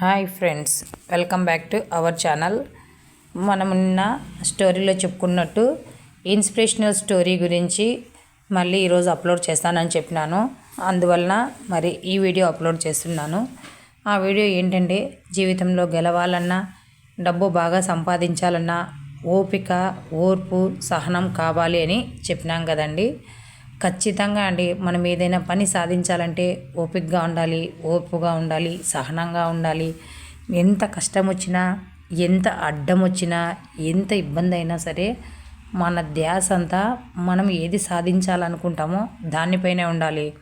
Hi friends welcome back to our channel. మనం నిన్న స్టోరీలో చెప్పుకున్నట్టు ఇన్స్పిరేషనల్ స్టోరీ గురించి మళ్ళీ ఈరోజు అప్లోడ్ చేస్తానని చెప్పినాను. అందువలన మరి ఈ వీడియో అప్లోడ్ చేస్తున్నాను. ఆ వీడియో ఏంటంటే జీవితంలో గెలవాలన్నా డబ్బు బాగా సంపాదించాలన్నా ఓపిక ఓర్పు సహనం కావాలి అని చెప్పినాం కదండి. ఖచ్చితంగా అండి మనం ఏదైనా పని సాధించాలంటే ఓపికగా ఉండాలి ఓపుగా ఉండాలి సహనంగా ఉండాలి. ఎంత కష్టం వచ్చినా ఎంత అడ్డం వచ్చినా ఎంత ఇబ్బంది అయినా సరే మన ధ్యాస అంతా మనం ఏది సాధించాలనుకుంటామో దానిపైనే ఉండాలి.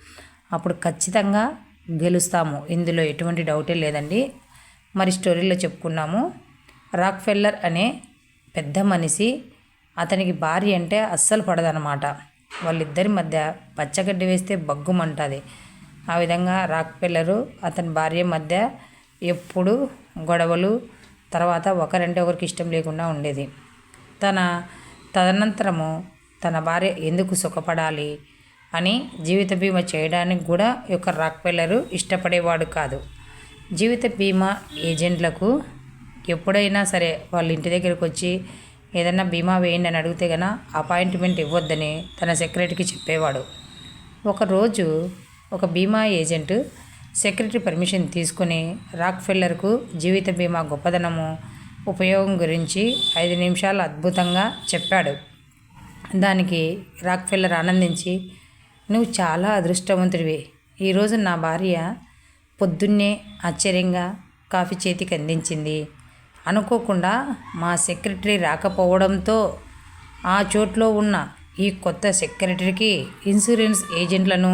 అప్పుడు ఖచ్చితంగా గెలుస్తాము. ఇందులో ఎటువంటి డౌటే లేదండి. మరి స్టోరీలో చెప్పుకున్నాము. రాక్ ఫెల్లర్ అనే పెద్ద మనిషి అతనికి భార్య అంటే అస్సలు పడదనమాట. వాళ్ళిద్దరి మధ్య పచ్చగడ్డి వేస్తే బగ్గుమంటుంది. ఆ విధంగా రాక్ పిల్లరు అతని భార్య మధ్య ఎప్పుడు గొడవలు తర్వాత ఒకరంటే ఒకరికి ఇష్టం లేకుండా ఉండేది. తన తదనంతరము తన భార్య ఎందుకు సుఖపడాలి అని జీవిత బీమా చేయడానికి కూడా ఈ యొక్క రాక్ పిల్లరు ఇష్టపడేవాడు కాదు. జీవిత బీమా ఏజెంట్లకు ఎప్పుడైనా సరే వాళ్ళ ఇంటి దగ్గరికి వచ్చి ఏదన్నా బీమా వేయండి అని అడిగితే గన అపాయింట్మెంట్ ఇవ్వద్దని తన సెక్రటరీకి చెప్పేవాడు. ఒకరోజు ఒక బీమా ఏజెంట్ సెక్రటరీ పర్మిషన్ తీసుకుని రాక్ఫెల్లర్కు జీవిత బీమా గొప్పదనము ఉపయోగం గురించి ఐదు నిమిషాలు అద్భుతంగా చెప్పాడు. దానికి రాక్ఫెల్లర్ ఆనందించి నువ్వు చాలా అదృష్టవంతుడివి. ఈరోజు నా భార్య పొద్దున్నే ఆశ్చర్యంగా కాఫీ చేతికి అందించింది. అనుకోకుండా మా సెక్రటరీ రాకపోవడంతో ఆ చోట్లో ఉన్న ఈ కొత్త సెక్రటరీకి ఇన్సూరెన్స్ ఏజెంట్లను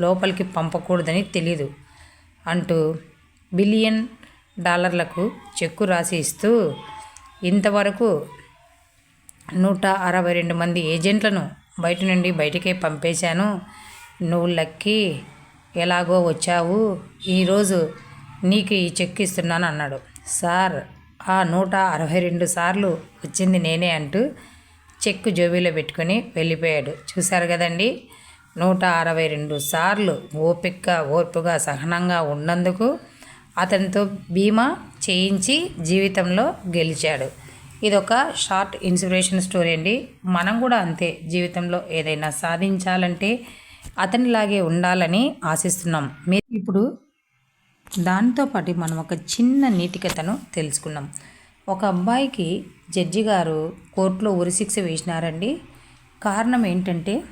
లోపలికి పంపకూడదని తెలీదు అంటూ బిలియన్ డాలర్లకు చెక్కు రాసి ఇస్తూ ఇంతవరకు నూట అరవై రెండు మంది ఏజెంట్లను బయట నుండి బయటికే పంపేశాను. నువ్వు లక్కీ ఎలాగో వచ్చావు ఈరోజు నీకు ఈ చెక్ ఇస్తున్నాను అన్నాడు. సార్ ఆ నూట అరవై రెండు సార్లు వచ్చింది నేనే అంటూ చెక్కు జోబీలో పెట్టుకుని వెళ్ళిపోయాడు. చూశారు కదండి? నూట అరవై రెండు సార్లు ఓపికగా ఓర్పుగా సహనంగా ఉన్నందుకు అతనితో బీమా చేయించి జీవితంలో గెలిచాడు. ఇది ఒక షార్ట్ ఇన్స్పిరేషన్ స్టోరీ అండి. మనం కూడా అంతే జీవితంలో ఏదైనా సాధించాలంటే అతనిలాగే ఉండాలని ఆశిస్తున్నాం. మీరు ఇప్పుడు దాంతోపాటు మనం ఒక చిన్న నీతికతను తెలుసుకున్నాం ఒక అబ్బాయికి జడ్జి గారు కోర్టులో ఉరిశిక్ష వేసినారండి. కారణం ఏంటంటే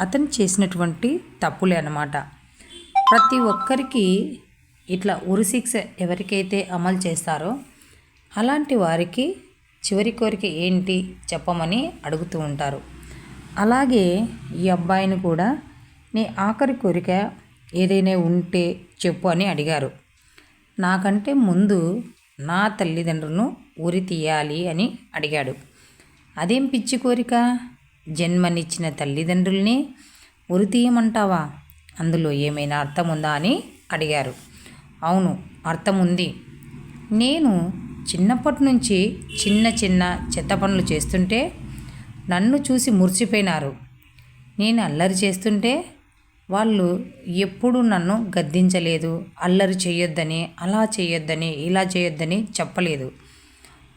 అతను చేసినటువంటి తప్పులే అన్నమాట. ప్రతి ఒక్కరికి ఇట్లా ఉరిశిక్ష ఎవరికైతే అమలు చేస్తారో అలాంటి వారికి చివరి కోరిక ఏంటి చెప్పమని అడుగుతూ ఉంటారు. అలాగే ఈ అబ్బాయిని కూడా నీ ఆఖరి కోరిక ఏదైనా ఉంటే చెప్పు అని అడిగారు. నాకంటే ముందు నా తల్లిదండ్రులను ఉరి తీయాలి అని అడిగాడు. అదేం పిచ్చి కోరిక? జన్మనిచ్చిన తల్లిదండ్రుల్ని ఉరి తీయమంటావా? అందులో ఏమైనా అర్థం ఉందా అని అడిగారు. అవును అర్థం ఉంది నేను చిన్నప్పటి నుంచి చిన్న చిన్న చెత్త పనులు చేస్తుంటే నన్ను చూసి మురిసిపోయినారు. నేను అల్లరి చేస్తుంటే వాళ్ళు ఎప్పుడూ నన్ను గద్దించలేదు అల్లరి చేయొద్దని అలా చేయొద్దని ఇలా చేయొద్దని చెప్పలేదు.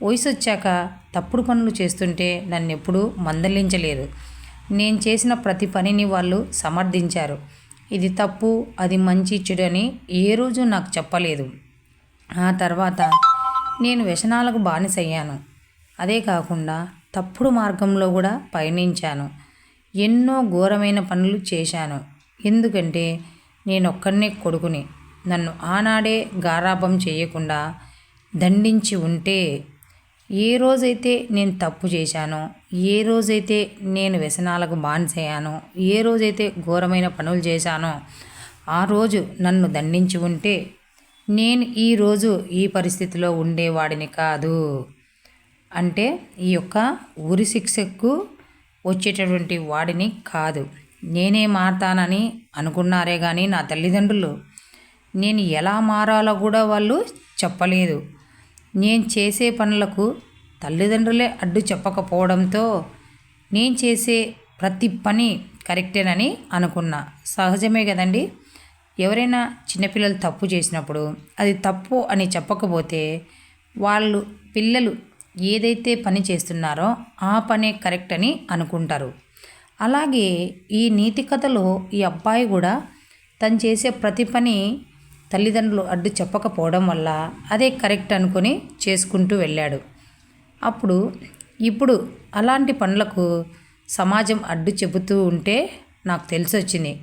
వయసు వచ్చాక తప్పుడు పనులు చేస్తుంటే నన్ను ఎప్పుడూ మందలించలేదు. నేను చేసిన ప్రతి పనిని వాళ్ళు సమర్థించారు. ఇది తప్పు అది మంచి చెడు అని ఏ రోజు నాకు చెప్పలేదు. ఆ తర్వాత నేను వ్యసనాలకు బానిసయ్యాను. అదే కాకుండా తప్పుడు మార్గంలో కూడా పయనించాను. ఎన్నో ఘోరమైన పనులు చేశాను. ఎందుకంటే నేనొక్కనే కొడుకుని. నన్ను ఆనాడే గారాభం చేయకుండా దండించి ఉంటే ఏ రోజైతే నేను తప్పు చేశానో ఏ రోజైతే నేను వ్యసనాలకు బానిసయ్యానో ఏ రోజైతే ఘోరమైన పనులు చేశానో ఆ రోజు నన్ను దండించి ఉంటే నేను ఈరోజు ఈ పరిస్థితిలో ఉండేవాడిని కాదు. అంటే ఈ యొక్క ఉరి శిక్షకు వచ్చేటటువంటి వాడిని కాదు. నేనే మారతానని అనుకున్నారే కానీ నా తల్లిదండ్రులు నేను ఎలా మారాలో కూడా వాళ్ళు చెప్పలేదు. నేను చేసే పనులకు తల్లిదండ్రులే అడ్డు చెప్పకపోవడంతో నేను చేసే ప్రతి పని కరెక్టేనని అనుకున్నా. సహజమే కదండి? ఎవరైనా చిన్నపిల్లలు తప్పు చేసినప్పుడు అది తప్పు అని చెప్పకపోతే వాళ్ళు పిల్లలు ఏదైతే పని చేస్తున్నారో ఆ పనే కరెక్ట్ అని అనుకుంటారు. అలాగే ఈ నీతి కథలో ఈ అబ్బాయి కూడా తను చేసే ప్రతి పని తల్లిదండ్రులు అడ్డు చెప్పకపోవడం వల్ల అదే కరెక్ట్ అనుకొని చేసుకుంటూ వెళ్ళాడు. అప్పుడు ఇప్పుడు అలాంటి పనులకు సమాజం అడ్డు చెబుతూ ఉంటే నాకు తెలిసి వచ్చింది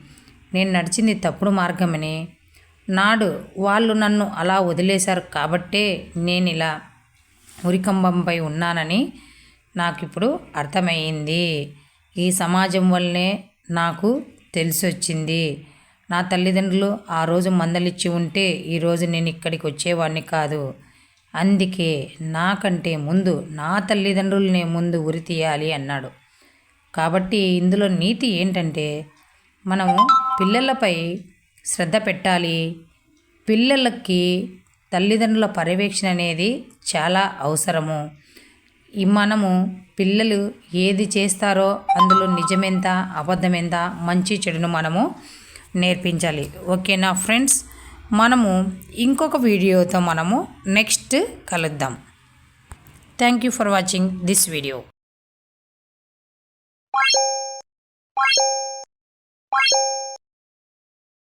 నేను నడిచింది తప్పుడు మార్గమని. నాడు వాళ్ళు నన్ను అలా వదిలేశారు కాబట్టే నేను ఇలా ఉరికంబంపై ఉన్నానని నాకు ఇప్పుడు అర్థమయ్యింది. ఈ సమాజం వల్లనే నాకు తెలిసి వచ్చింది నా తల్లిదండ్రులు ఆ రోజు మందలిచ్చి ఉంటే ఈరోజు నేను ఇక్కడికి వచ్చేవాడిని కాదు. అందుకే నాకంటే ముందు నా తల్లిదండ్రులనే ముందు ఉరి తీయాలి అన్నాడు. కాబట్టి ఇందులో నీతి ఏంటంటే మనము పిల్లలపై శ్రద్ధ పెట్టాలి. పిల్లలకి తల్లిదండ్రుల పర్యవేక్షణ అనేది చాలా అవసరము. మనము పిల్లలు ఏది చేస్తారో అందులో నిజమెంత అబద్ధమెంత మంచి చెడును మనము నేర్పించాలి. ఓకేనా ఫ్రెండ్స్? మనము ఇంకొక వీడియోతో మనము నెక్స్ట్ కలుద్దాం. Thank you for watching this video Bye.